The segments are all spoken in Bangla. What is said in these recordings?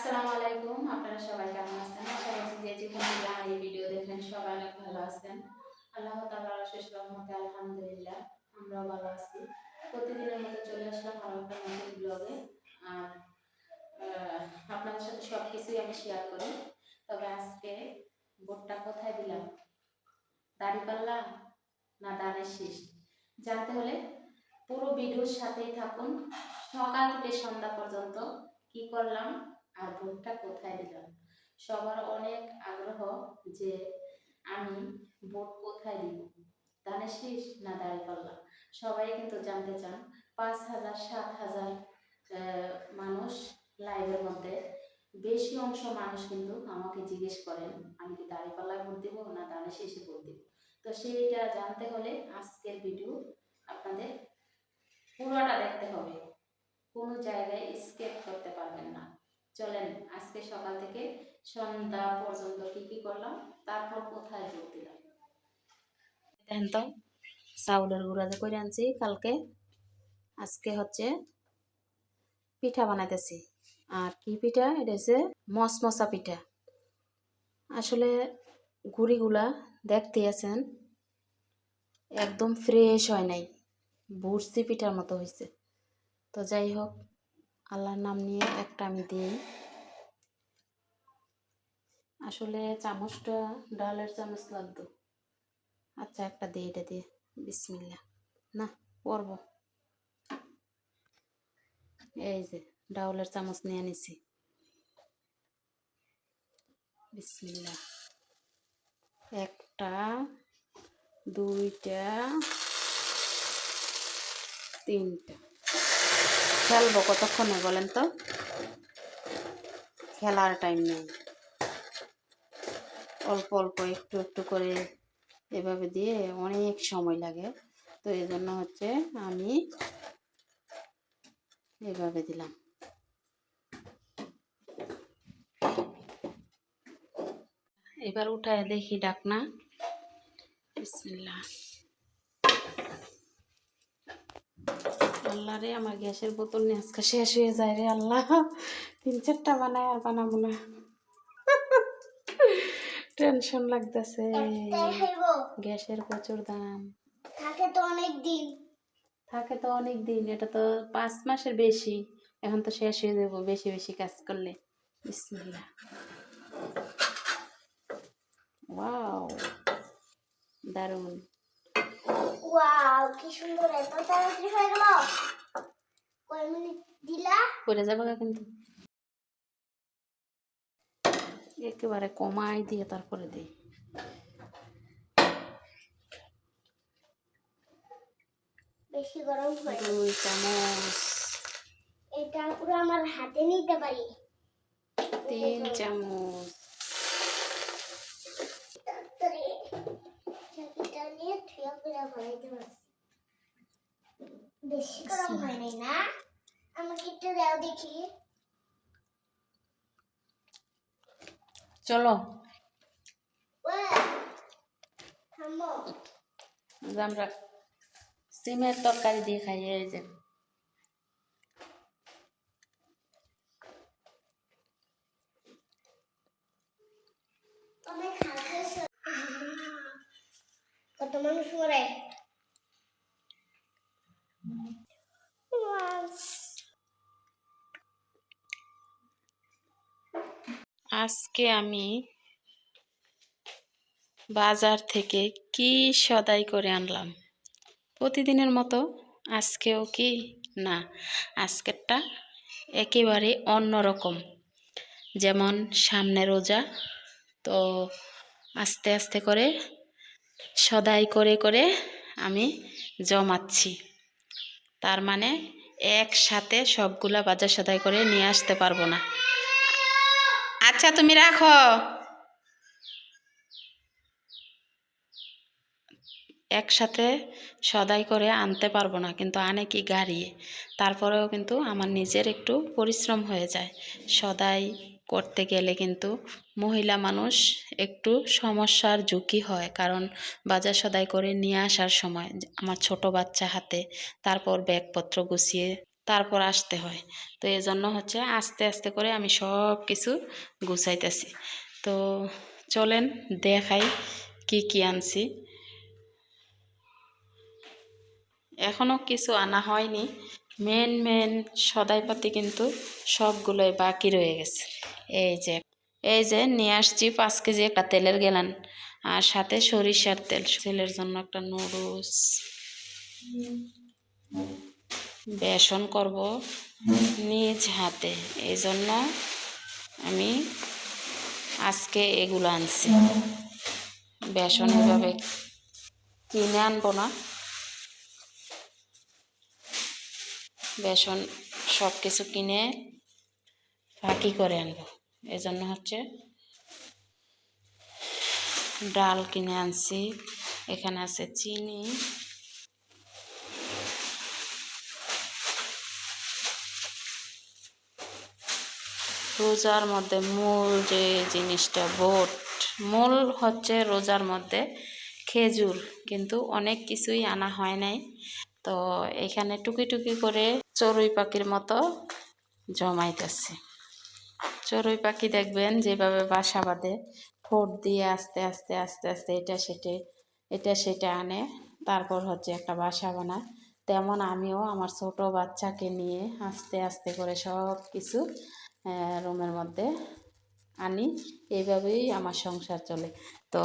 আসসালামু আলাইকুম, আপনারা সবাই কেমন আছেন? আশা করছি যে যেখান থেকে এই ভিডিও দেখেন সবাই অনেক ভালো আছেন। আল্লাহ তাআলার শেষ রহমতে, আলহামদুলিল্লাহ, আমরাও ভালো আছি। প্রতিদিনের মতো চলে আসলাম আরও একটা নতুন ব্লগে আর আপনাদের সাথে সব কিছুই আমি শেয়ার করি। তবে আজকে বোটটা কোথায় দিলাম? দাড়িপাল্লা না দাঁড়ের শীষ? জানতে হলে পুরো ভিডিওর সাথেই থাকুন। সকাল থেকে সন্ধ্যা পর্যন্ত কি করলাম? আর কোথায় দিলাম? সবার অনেক আগ্রহ যে আমি ভোট কোথায় দিব? ধানের শীষ না দাঁড়িপাল্লা সবাই কিন্তু জানতে চান, পাঁচ হাজার, সাত হাজার মানুষ লাইভের মধ্যে বেশি অংশ মানুষ কিন্তু আমাকে জিজ্ঞেস করেন, আমি কি দাঁড়িপাল্লায় ভোট দিব না ধানের শীষে ভোট দিব? তো সেইটা জানতে হলে আজকের ভিডিও আপনাদের পুরোটা দেখতে হবে। কোনো জায়গায় স্কেপ করতে পারবেন না। চলেন, আজকে সকাল থেকে সন্ধ্যা পর্যন্ত কি কি করলাম? তারপর কোথায় যোগ দিলাম? দেখেন তো, চাউলের গুঁড়া যে করে আনছি কালকে, আজকে হচ্ছে পিঠা বানাইতেছি। আর কি পিঠা? এটা হচ্ছে মশমশা পিঠা। আসলে গুড়িগুলা দেখতে আছেন, একদম ফ্রেশ হয় নাই বুড়সি পিঠার মতো হয়েছে তো যাই হোক আল্লাহর নাম নিয়ে একটা আমি দিই। আসলে চামচটা, ডালের চামচ লাগতো। আচ্ছা একটা দিই, এটা দিয়ে। বিসমিল্লা না, পরব। এই যে, ডাউলের চামচ নিয়ে নিছি। বিসমিল্লা একটা, দুইটা, তিনটা। খেলব কতক্ষণে বলেন তো? খেলার টাইম নেই। অল্প অল্প একটু একটু করে এভাবে দিয়ে অনেক সময় লাগে। তো এই জন্য হচ্ছে আমি এভাবে দিলাম। এবার উঠায় দেখি ডাকনা। বিসমিল্লাহ। আল্লাহ রে আমার গ্যাসের বোতল নিয়ে আজকে শেষ হয়ে যায় রে আল্লাহ। তিন চারটা বানায় আর বানাবো না। টেনশন লাগতেছে। গ্যাসের প্রচুর দাম। থাকে তো অনেক দিন। থাকে তো অনেক দিন এটা তো পাঁচ মাসের বেশি। এখন তো শেষ হয়ে যাব বেশি বেশি কাজ করলে। বিসমিল্লাহ। ওয়াও দারুণ। ওয়াও কি সুন্দর এত তাড়াতাড়ি হয়ে গেল। কয় মিনিট দিলা। পড়ে যাবে গা কিন্তু। একেবারে কমাই দিয়ে তারপরে দিই। বেশি গরম হয় দুই চামচ। এটা পুরো আমার হাতে নিতে পারি। তিন চামচ তাড়াতাড়ি চাকিটা নিয়ে থুয়া করে বানাইতে পারছি বেশি গরম হয় নাই না? আমাকে একটু দাও দেখি। চলো। আমরা সিমের তরকারি দিয়ে খাইয়ে যে অনেক হালকা কত মানুষ মরে? আজকে আমি বাজার থেকে কি সদাই করে আনলাম? প্রতিদিনের মতো আজকেও কি? না, আজকেরটা একেবারে অন্যরকম যেমন সামনে রোজা, তো আস্তে আস্তে করে সদাই করে করে আমি জমাচ্ছি। তার মানে একসাথে সবগুলা বাজার সদাই করে নিয়ে আসতে পারব না। আচ্ছা তুমি রাখো। একসাথে সদাই করে আনতে পারব না, কিন্তু আনে কি গাড়িয়ে তারপরেও কিন্তু আমার নিজের একটু পরিশ্রম হয়ে যায়। সদাই করতে গেলে কিন্তু মহিলা মানুষ একটু সমস্যার ঝুঁকি হয়। কারণ বাজার সদাই করে নিয়ে আসার সময় আমার ছোট বাচ্চা হাতে তারপর ব্যাগপত্র গুছিয়ে তারপর আসতে হয়। তো এই জন্য হচ্ছে আস্তে আস্তে করে আমি সব কিছু গুছাইতেছি। তো চলেন দেখাই কি কি আনছি। এখনও কিছু আনা হয়নি। মেন মেন সদাইপাতি কিন্তু সবগুলোই বাকি রয়ে গেছে। এই যে এই যে নিয়ে আসছি পাঁচ কেজি একটা তেলের গেলান আর সাথে সরিষার তেল। তেলের জন্য একটা নুডলস, বেসন করব নিজ হাতে। এই জন্য আমি আজকে এগুলো আনছি। বেসন এভাবে কিনে আনব না। বেসন সব কিছু কিনে ফাঁকি করে আনব। এই জন্য হচ্ছে ডাল কিনে আনছি। এখানে আছে চিনি। রোজার মধ্যে মূল যে জিনিসটা বোট মূল হচ্ছে রোজার মধ্যে খেজুর। কিন্তু অনেক কিছুই আনা হয় নাই। তো এখানে টুকি টুকি করে চড়ুই পাখির মতো জমাইতেছে। চড়ুই পাখি দেখবেন যেভাবে বাসা বাঁধে, ঠোঁট দিয়ে আস্তে আস্তে আস্তে আস্তে এটা সেটে, এটা সেটা আনে, তারপর হচ্ছে একটা বাসা বানায়। তেমন আমিও আমার ছোট বাচ্চাকে নিয়ে আস্তে আস্তে করে সব কিছু রুমের মধ্যে আনি। এইভাবেই আমার সংসার চলে। তো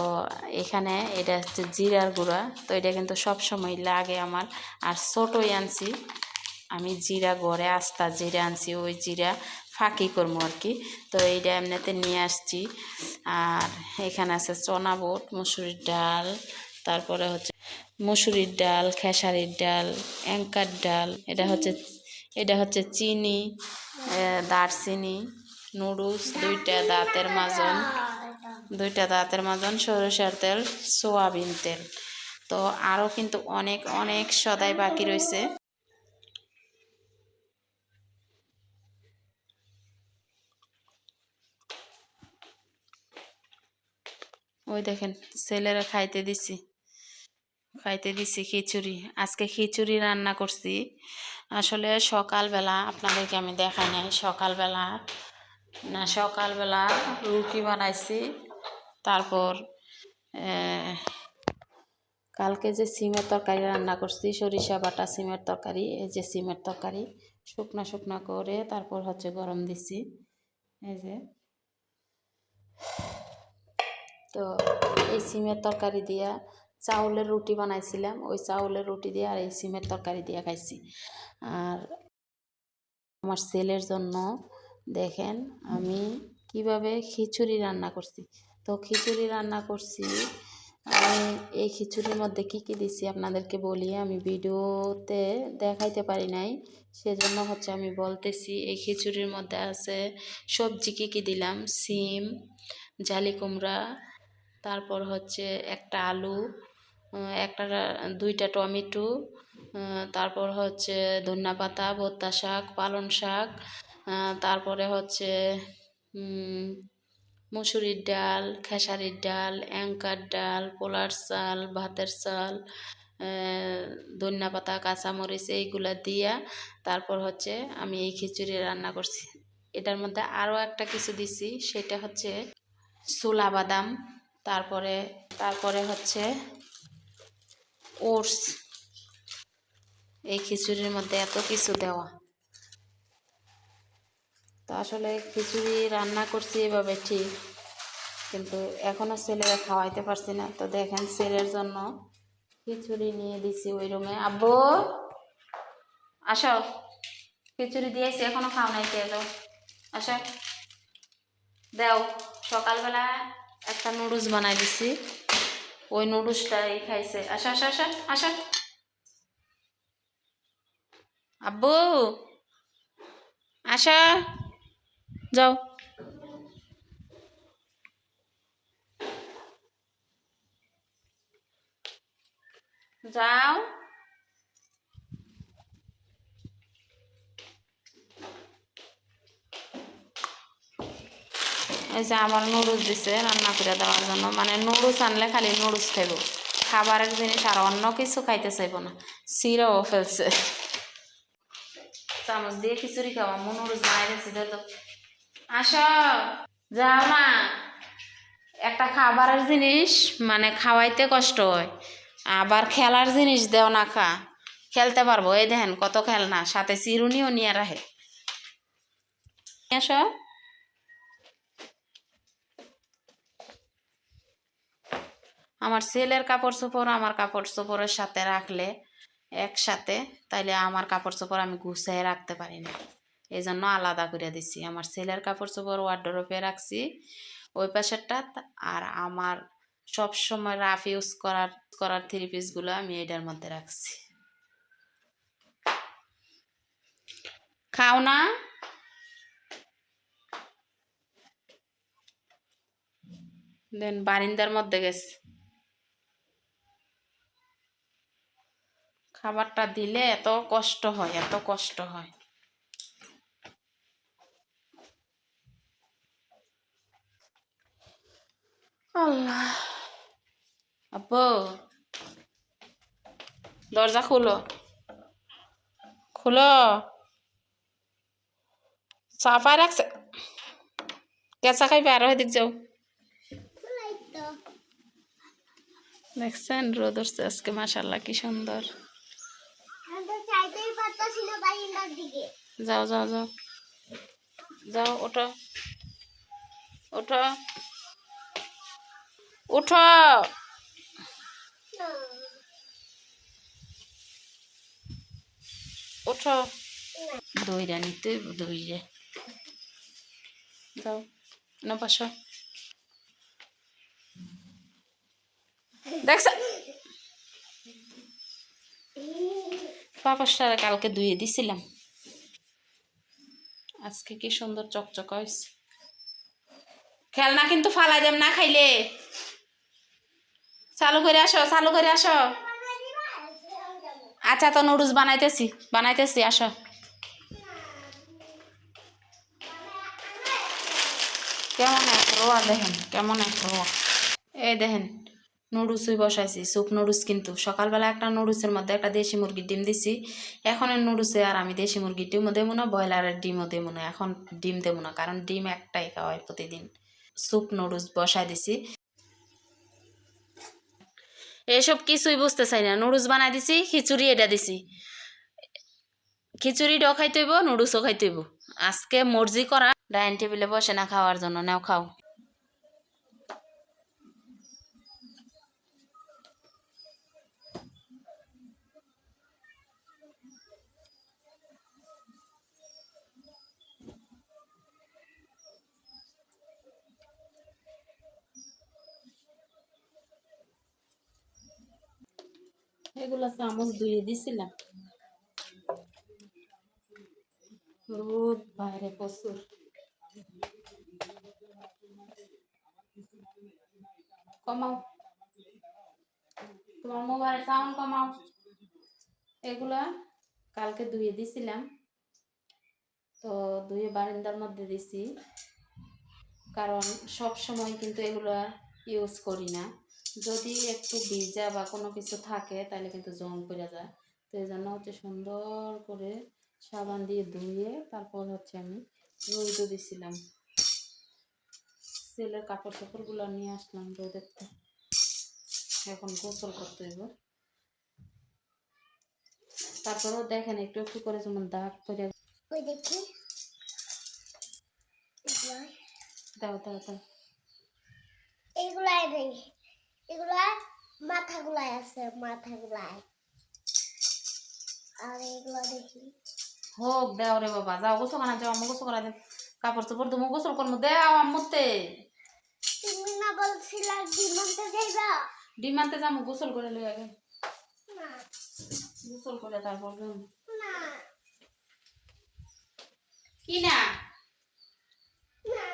এখানে এটা হচ্ছে জিরার গুঁড়া, তো এটা কিন্তু সব সময় লাগে আমার। আর ছোটোই আনছি আমি জিরা গড়ে আস্তা জিরা আনছি, ওই জিরা ফাঁকি করব আর কি তো এইটা এমনিতে নিয়ে আসছি। আর এখানে আছে চনা বুট, মুসুরির ডাল, তারপরে হচ্ছে মুসুরির ডাল, খেসারির ডাল, অ্যাঙ্কার ডাল, এটা হচ্ছে এটা হচ্ছে চিনি দারচিনি, নুডলস, দুইটা দাঁতের মাজন, দুইটা দাঁতের মাজন, সরষের তেল, সোয়াবিন তেল। তো আরও কিন্তু অনেক অনেক সদাই বাকি রয়েছে ওই দেখেন, ছেলেরা খাইতে দিছি। খাইতে দিছি খিচুড়ি। আজকে খিচুড়ি রান্না করছি। আসলে সকালবেলা আপনাদেরকে আমি দেখাই নাই, সকালবেলা, না, সকালবেলা রুটি বানাইছি। তারপর কালকে যে সিমের তরকারি রান্না করছি, সরিষা বাটা সিমের তরকারি, এই যে সিমের তরকারি, শুকনা শুকনা করে তারপর হচ্ছে গরম দিছি। এই যে তো এই সিমের তরকারি দিয়া চাউলের রুটি বানাইছিলাম, ওই চাউলের রুটি দিয়ে আর এই সিমের তরকারি দিয়ে খাইছি। আর আমার ছেলের জন্য দেখেন আমি কীভাবে খিচুড়ি রান্না করছি। তো খিচুড়ি রান্না করছি, আমি এই খিচুড়ির মধ্যে কি কি দিছি আপনাদেরকে বলি, আমি ভিডিওতে দেখাইতে পারি নাই, সেজন্য হচ্ছে আমি বলতেছি এই খিচুড়ির মধ্যে আছে সবজি কি কি দিলাম, সিম, জালি কুমড়া তারপর হচ্ছে একটা আলু একটা দুইটা টমেটো তারপর হচ্ছে ধনিয়া পাতা, ভর্তা শাক, পালং শাক তারপরে হচ্ছে মুসুরির ডাল, খেসারির ডাল, অ্যাঙ্কার ডাল, পোলার চাল, ভাতের চাল ধনিয়া পাতা, কাঁচামরিচ এইগুলা দিয়া তারপর হচ্ছে আমি এই খিচুড়ি রান্না করছি। এটার মধ্যে আরও একটা কিছু দিছি, সেটা হচ্ছে ছোলা বাদাম। তারপরে তারপরে হচ্ছে ওটস। এই খিচুড়ির মধ্যে এত কিছু দেওয়া। তো আসলে খিচুড়ি রান্না করছি এভাবে ঠিক, কিন্তু এখনও ছেলেরা খাওয়াইতে পারছি না। তো দেখেন ছেলের জন্য খিচুড়ি নিয়ে দিছি ওই রুমে। আব্বু, আসো। খিচুড়ি দিয়েছি, এখনও খাও নাই খেয়ে যাও আসো। দাও, সকালবেলা একটা নুডলস বানাই দিছি। ওই নুডলসটাই খাইছে। আসো আসো আসো আসো। আব্বু, আসা। যাও। যাও। এই যে আমার নুডলস দিছে রান্না করে দেওয়ার জন্য। মানে নুডলস আনলে খালি নুডলস খাইব। খাবারের জিনিস আর অন্য কিছু খাইতে চাইব না। সিরাও ফেলছে। চামচ দিয়ে খিচুড়ি খাওয়া মনুরুজ দিয়েছি তো। আসো। যাও না একটা খাবারের জিনিস মানে খাওয়াইতে কষ্ট হয়। আবার খেলার জিনিস দেও না খা। খেলতে পারব। এই দেখেন কত খেলনা। সাথে চিরুনিও নিয়ে রাখে। এসো আমার ছেলের কাপড় চোপড় আমার কাপড় চোপড়ের সাথে রাখলে একসাথে, তাইলে আমার কাপড় চোপড় আমি গুছিয়ে রাখতে পারি না। এই জন্য আলাদা করে দিছি। আমার ছেলের কাপড় চোপড় ওয়ার্ডরোপে রাখছি, ওই পাশেরটা আর আমার সব সময় রাফ ইউজ করার করার থ্রি পিসগুলো আমি এটার মধ্যে রাখছি। খাও না? দেন বারিন্দার মধ্যে গেছে। খাবারটা দিলে এত কষ্ট হয় এত কষ্ট হয়। আল্লাহ। আপু দরজা খুলো। খুলো। চাপায় রাখছে? কেঁচা খাইবে আরও এদিক যাও। দেখছেন রোদ আজকে মাসাল্লাহ কি সুন্দর আমি তো চাইতেই পারতাছি না বারিন্দার দিকে যাও যাও যাও। যাও ওঠো। ওঠো। উঠো না, ওঠো। দইরা নিতে দইরে। যাও না বসো। দেখছ? পাপসটা কালকে ধুয়ে দিছিলাম। আজকে কি সুন্দর চকচক হয়েছে খেলনা কিন্তু ফালাই দেম, না খাইলে। চালু করে আসো, চালু করে আসো। আচ্ছা তো নুডলস বানাইতেছি বানাইতেছি, আসো। কেমন এক রোয়া দেখেন, কেমন এক রোয়া। এই দেখেন নুডলসই বসাইছি স্যুপ নুডলস কিন্তু। সকালবেলা একটা নুডলসের মধ্যে একটা দেশি মুরগির ডিম দিছি। এখন এই নুডলসে আর আমি দেশি মুরগির ডিমও দেবো না, ব্রয়লারের ডিমও দেবো না। এখন ডিম দেবো না, কারণ ডিম একটাই খাওয়াই প্রতিদিন। স্যুপ নুডলস বসাই দিছি। এসব কিছুই বুঝতে চাই না। নুডলস বানাই দিছি, খিচুড়ি এটা দিছি। খিচুড়িটাও খাইতে হইব নুডলসও খাইতে হইব। আজকে মর্জি করা, ডাইনিং টেবিলে বসে না খাওয়ার জন্য, নাও খাও। এগুলো চামচ ধুয়ে দিছিলাম। রোদ, বাইরে প্রচুর। কমাও। তোমার মোবাইল সাউন্ড কমাও। এগুলা কালকে ধুয়ে দিছিলাম। তো ধুয়ে বারান্দার মধ্যে দিছি। কারণ সব সময় কিন্তু এগুলা ইউজ করি না। যদি একটু ভিজা বা কোনো কিছু থাকে তাহলে কিন্তু জং পড়ে যায়। তো এই জন্য হচ্ছে সুন্দর করে সাবান দিয়ে ধুয়ে তারপর হচ্ছে আমি রোদে দিছিলাম। ছেলের কাপড় চোপড়গুলো নিয়ে আসলাম রোদেরতে। এখন গোসল করতে হইব। তারপরেও দেখেন একটু একটু করে যেমন দাগ পরে ওই দেখি? দাও দাও দাও। নেই এগুলা মাথাগুলাই আছে মাথাগুলাই। আর এগুলা দেখি। হোক দেও রে বাবা যাও গোসল করা যাও আম্মু গোসল করা কাপড় চোপড় তুমি গোসল করব দেও আম্মুতে। তুমি না বলছিলা ডিমান্ডে যাইবা? ডিম আনতে যাব গোসল করে লই আগে। না। গোসল করে তারপর না। কি না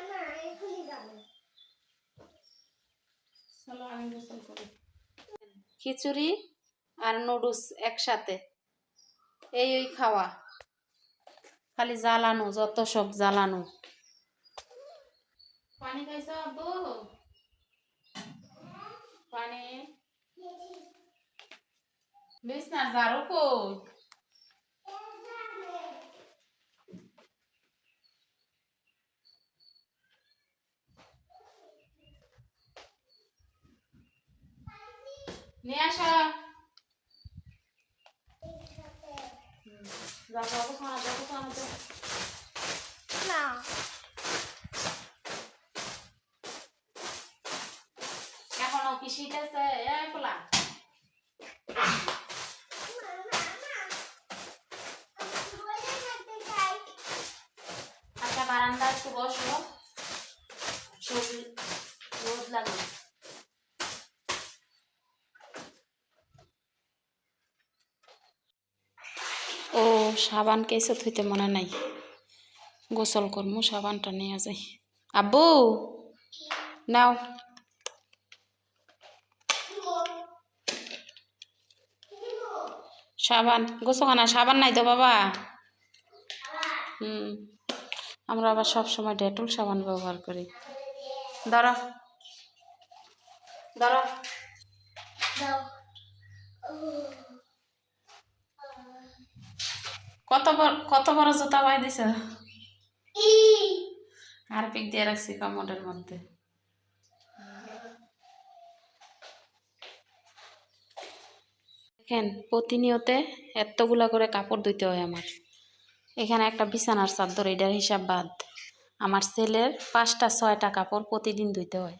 না এখনই যাব চলো আমি গোসল করি খিচুড়ি আর নুডলস একসাথে। এই ওই খাওয়া। খালি জ্বালানো, যত সব জ্বালানো। পানি খাইছ আব্বু? পানি। বিছনার ঝাড়ু কই? নিয়ে আসো যাও গোছানো যাও। না। এখনও কি শীত আছে এই পোলা একটা বারান্দা একটু বসো সবজি রোদ লাগে ও সাবান কেসে থইতে মনে নাই। গোসল করমু, সাবানটা নিয়ে যাই। আব্বু, নাও। সাবান গোসখানা সাবান নাই তো বাবা? হুম, আমরা আবার সব সময় ডেটল সাবান ব্যবহার করি। ধরো ধরো। কত বড় কত জুতা পাই দিছ আর পিক দিয়ে রাখছি কমোডের মধ্যে। দেখেন, প্রতিনিয়তে এতগুলা করে কাপড় ধুইতে হয় আমার। এখানে একটা বিছানার চাদর, এটার হিসাব বাদ। আমার ছেলের পাঁচটা, ছয়টা কাপড় প্রতিদিন ধুইতে হয়।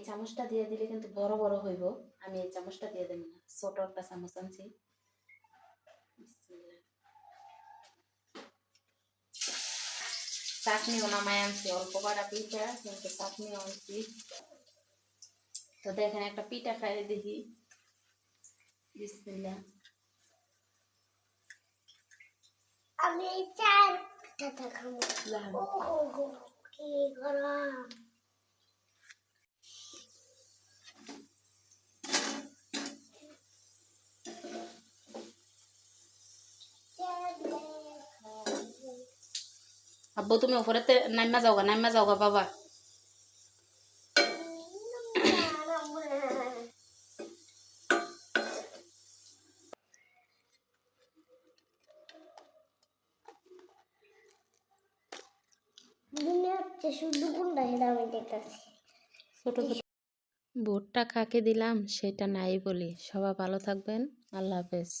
এই চামচটা দিয়ে দিলে কিন্তু বড় বড় হইব। আমি এই চামচটা দিয়ে দেব না। ছোট একটা চামচ আনছি। চাটনিও নামায় আনছি। অল্প কটা পিঠা কিন্তু চাটনিও আনছি। তো দেখেন একটা পিঠা খাইয়ে দেখি। বিসমিল্লাহ। আমি চার পিঠাটা খাব। কি গরম। আব্বু তুমি উপরেতে নাইমা যাওগা নাইমা যাওগা বাবা ভোটটা কাকে দিলাম, সেটা নাই বলি। সবাই ভালো থাকবেন। আল্লাহ হাফেজ।